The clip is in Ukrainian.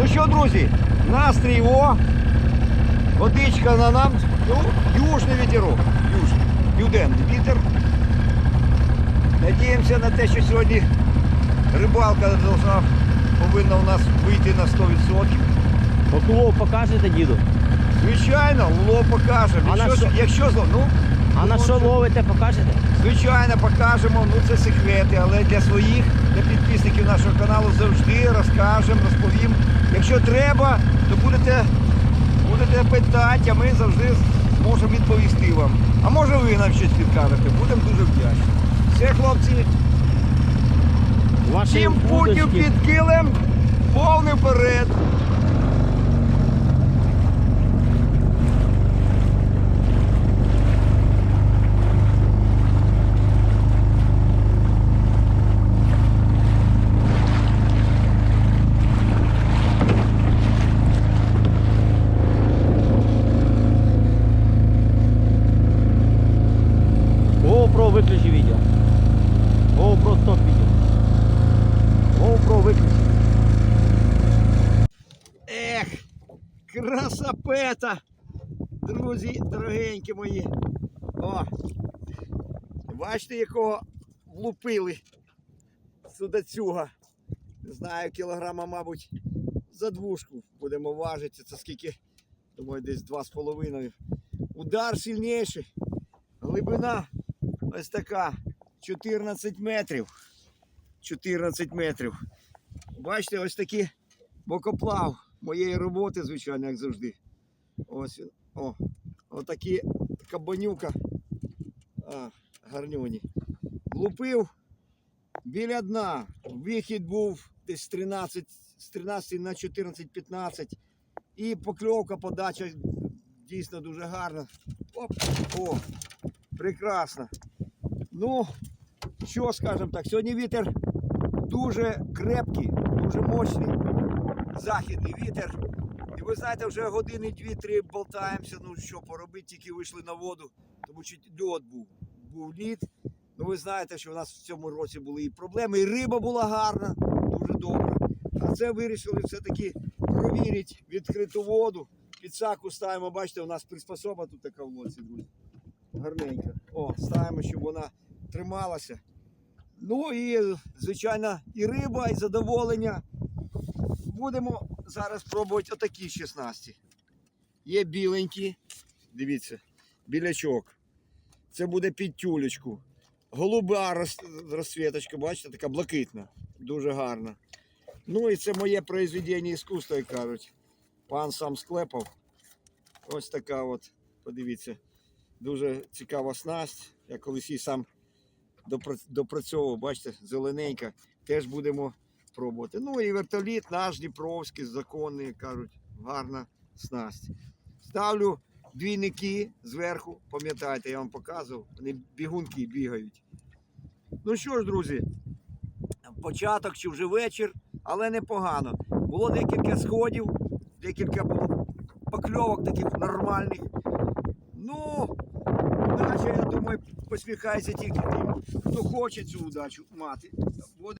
Ну що, друзі, настрій о, водичка на нам, ну, южний вітерок, южний, південний вітер. Надіємося на те, що сьогодні рибалка должна, повинна у нас вийти на 100%. Поклов покажете, діду? Звичайно, улов покажемо. А на Якщо, що? якщо зло- ну, А на ну, що ловите, покажете? Звичайно, покажемо, ну це секрети, але для своїх, для підписників нашого каналу завжди розкажемо, розповім. Якщо треба, то будете, будете питати, а ми завжди зможемо відповісти вам. А може ви нам щось підкажете, будемо дуже вдячні. Все, хлопці, Ваші всім путів під килем, повний вперед. GoPro виключи відео. GoPro стоп відео. GoPro виключи. Ех, красапета! Друзі, дорогенькі мої. О! Бачите, якого влупили судацюга. Не знаю, кілограма, мабуть, за двушку будемо важити. Це скільки? Думаю, десь два з половиною. Удар сильніший. Глибина ось така. 14 метрів. 14 метрів. Бачите, ось такий бокоплав моєї роботи, звичайно, як завжди. Ось він. О, отакі кабанюка. А, гарнюні. Лупив біля дна. Вихід був десь з 13, з 13 на 14-15. І покльовка, подача дійсно дуже гарна. Оп, о, прекрасно. Ну, що скажемо так, сьогодні вітер дуже крепкий, дуже мощний. Західний вітер. І ви знаєте, вже години дві-три болтаємося. Ну що поробити, тільки вийшли на воду, тому що льод був. Був лід. Ну ви знаєте, що в нас в цьому році були і проблеми, і риба була гарна, дуже добра. А це вирішили все-таки провірити відкриту воду. Підсаку ставимо, бачите, у нас приспособа тут така в лодці, друзі. Гарненька. О, ставимо, щоб вона трималася. Ну і, звичайно, і риба, і задоволення. Будемо зараз пробувати отакі 16. Є біленькі, дивіться, білячок. Це буде під тюлечку. Голуба роз- розсвіточка, бачите, така блакитна, дуже гарна. Ну і це моє произведення іскусства, як кажуть. Пан сам склепав. Ось така от, подивіться, дуже цікава снасть. Я колись її сам допрацьовував, бачите, зелененька. Теж будемо пробувати. Ну і вертоліт наш Дніпровський, законний, кажуть, гарна снасть. Ставлю двійники зверху, пам'ятаєте, я вам показував, вони бігунки бігають. Ну що ж, друзі, початок чи вже вечір, але непогано. Було декілька сходів, декілька було покльовок таких нормальних. Ну, удача, я думаю, посміхається тільки тим, хто хоче цю удачу мати.